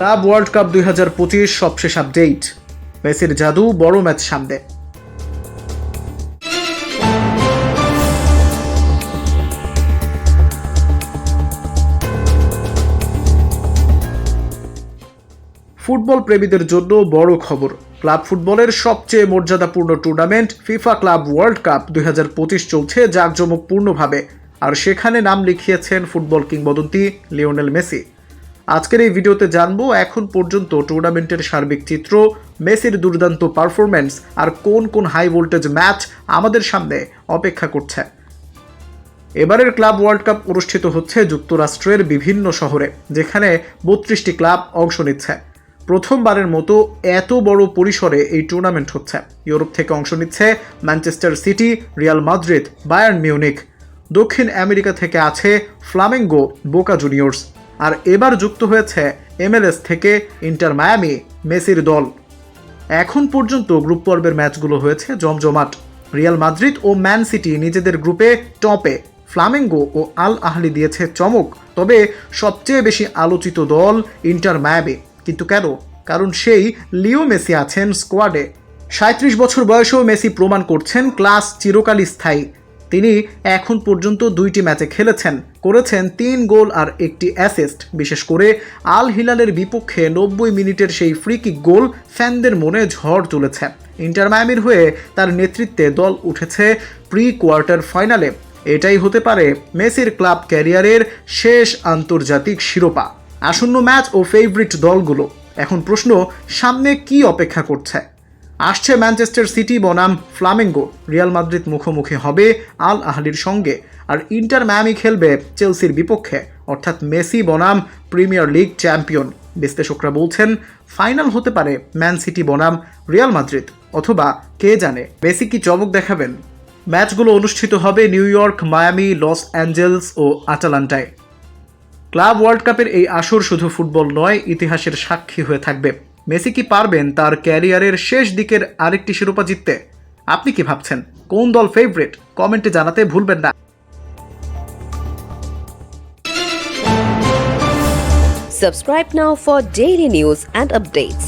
Club world cup দুই হাজার পঁচিশ সবশেষ আপডেট। মেসির জাদু বড় ম্যাচ সামনে। ফুটবল প্রেমীদের জন্য বড় খবর। ক্লাব ফুটবলের সবচেয়ে মর্যাদাপূর্ণ tournament FIFA club world cup দুই হাজার পঁচিশ চলছে জাঁকজমকপূর্ণভাবে। আর সেখানে নাম লিখিয়েছেন ফুটবল কিংবদন্তি লিওনেল মেসি। আজকের এই ভিডিওতে জানব এখন পর্যন্ত টুর্নামেন্টের সার্বিক চিত্র, মেসির দুর্দান্ত পারফরম্যান্স আর কোন কোন হাই ভোল্টেজ ম্যাচ আমাদের সামনে অপেক্ষা করছে। এবারের ক্লাব ওয়ার্ল্ড কাপ অনুষ্ঠিত হচ্ছে যুক্তরাষ্ট্রের বিভিন্ন শহরে, যেখানে বত্রিশটি ক্লাব অংশ নিচ্ছে। প্রথমবারের মতো এত বড় পরিসরে এই টুর্নামেন্ট হচ্ছে। ইউরোপ থেকে অংশ নিচ্ছে Manchester City, Real Madrid, Bayern Munich দক্ষিণ আমেরিকা থেকে আছে ফ্লামেঙ্গো, বোকা জুনিয়র্স। আর এবার যুক্ত হয়েছে এমএলএস থেকে ইন্টার মায়ামি মেসির দল। এখন পর্যন্ত গ্রুপ পর্বের ম্যাচগুলো হয়েছে জমজমাট। রিয়াল মাদ্রিদ ও ম্যান সিটি নিজেদের গ্রুপে টপে। ফ্লামেঙ্গো ও আল আহলি দিয়েছে চমক। তবে সবচেয়ে বেশি আলোচিত দল ইন্টার মায়ামি। কিন্তু কেন? কারণ সেই লিও মেসি আছেন স্কোয়াডে। সাঁত্রিশ বছর বয়সেও মেসি প্রমাণ করছেন ক্লাস চিরকালই স্থায়ী। তিনি এখন পর্যন্ত দুইটি ম্যাচে খেলেছেন। করেছেন তিন গোল আর একটি অ্যাসিস্ট। বিশেষ করে আল হিলালের বিপক্ষে নব্বই মিনিটের সেই ফ্রি কিক গোল ফ্যানদের মনে ঝড় তুলেছে। ইন্টার মায়ামির হয়ে তার নেতৃত্বে দল উঠেছে প্রি কোয়ার্টার ফাইনালে। এটাই হতে পারে মেসির ক্লাব ক্যারিয়ারের শেষ আন্তর্জাতিক শিরোপা। আসন্ন ম্যাচ ও ফেভারিট দলগুলো। এখন প্রশ্ন, সামনে কি অপেক্ষা করছে? আসছে ম্যানচেস্টার সিটি বনাম ফ্লামেঙ্গো। রিয়াল মাদ্রিদ মুখোমুখি হবে আল আহলির সঙ্গে। আর ইন্টার ম্যামি খেলবে চেলসির বিপক্ষে। অর্থাৎ মেসি বনাম প্রিমিয়ার লিগ চ্যাম্পিয়ন। বিশ্লেষকরা বলছেন, ফাইনাল হতে পারে ম্যান সিটি বনাম, রিয়াল মাদ্রিদ। অথবা কে জানে, মেসি কি চমক দেখাবেন? ম্যাচগুলো অনুষ্ঠিত হবে New York, Miami, Los Angeles ও আটালান্টায়। ক্লাব ওয়ার্ল্ড কাপের এই আসর শুধু ফুটবল নয়, ইতিহাসের সাক্ষী হয়ে থাকবে। মেসি কি পারবেন তার ক্যারিয়ারের শেষ দিকের আরেকটি শিরোপা জিততে? আপনি কি ভাবছেন? কোন দল ফেভারিট কমেন্টে জানাতে ভুলবেন না। Subscribe now for daily news and updates.